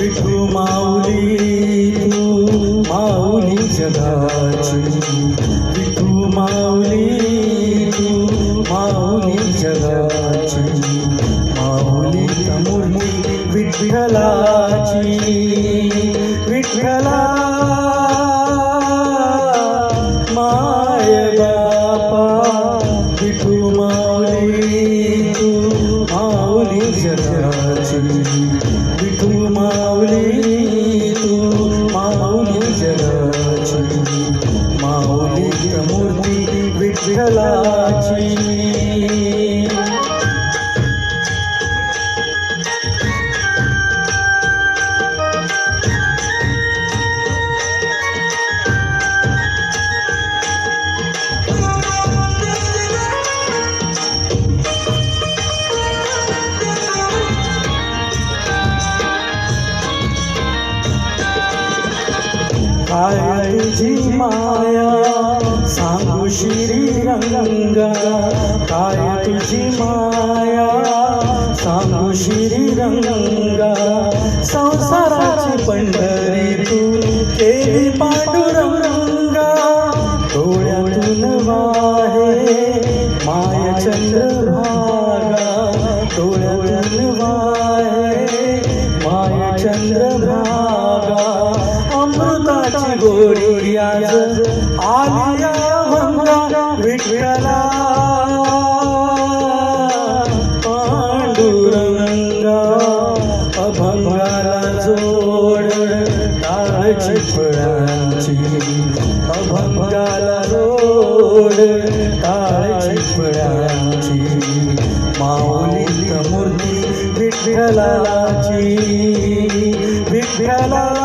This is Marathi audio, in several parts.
विठू माऊली तू माऊली जगाची. विठू माऊली तू माऊली जगाची. माऊली मूर्ती विठ्ठलाची. विठ्ठला माय बापा. विठू माऊली तू माऊली जगाची. विठू मूर्ती विठ्ठलाची। तुझी माया सांगू श्रीरंगा काय तुझी माया? सांगू श्रीरंगा संसाराची पंढरी तू केली पांडुरंगा डोळ्यातून वाहे माया चंद्र अमृताची गोडी आज आलिया भंगा विठ्ठला. पांडुरंगा अभंगाला जोड टाळची फळांची अभंगाला जोड टाळची फळांची माऊली मूर्ती विठ्ठलाची. विठ्ठला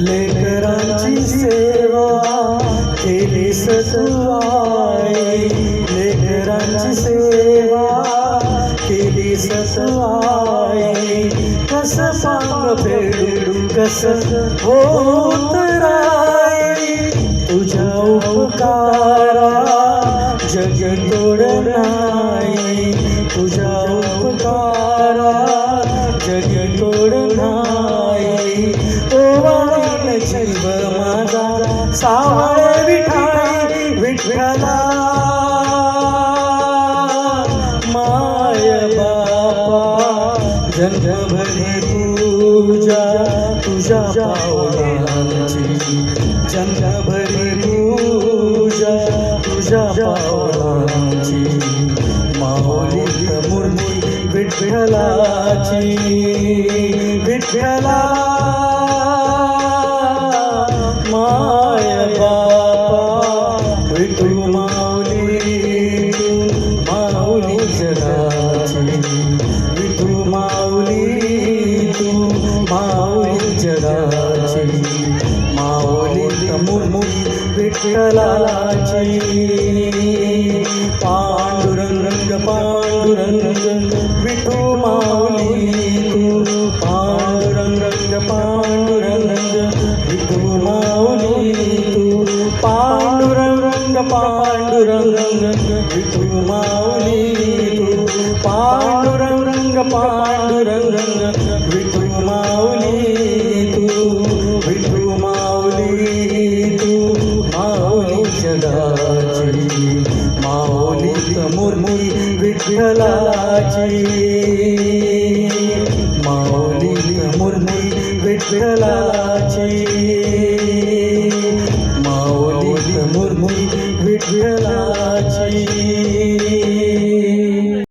लेकरांची सेवा केली सतवाई लेकरांची सेवा केली सतवाई कस सांग फेडू कस होत राई? तुझ्या उपकारा जग तोड नाही. तुझ्या उपकारा जग तोड ओवाळीन जीव माझा सावळ विठाई विठ्ठला. माय बापा जन्मभरी पूजा तुझ्या पावलांची. जन्मभरी पूजा तुझ्या पावलांची. माऊली मूर्ती विठ्ठलाची. विठ्ठला. माऊली जगाची माऊली मूर्ती विठ्ठलाची पांडुरंग पांडुरंग विठू माऊली तू पांडुरंग पांडुरंग विठू माऊली तू पांडुरंग पांडुरंग विठू माऊली तू पांडुरंग पांडुरंग विठू माऊली तू विठू माऊली तू माऊली जगाची माऊली मुरमुरी विठ्ठलाची. माऊली मुरमुरी विठ्ठलाची.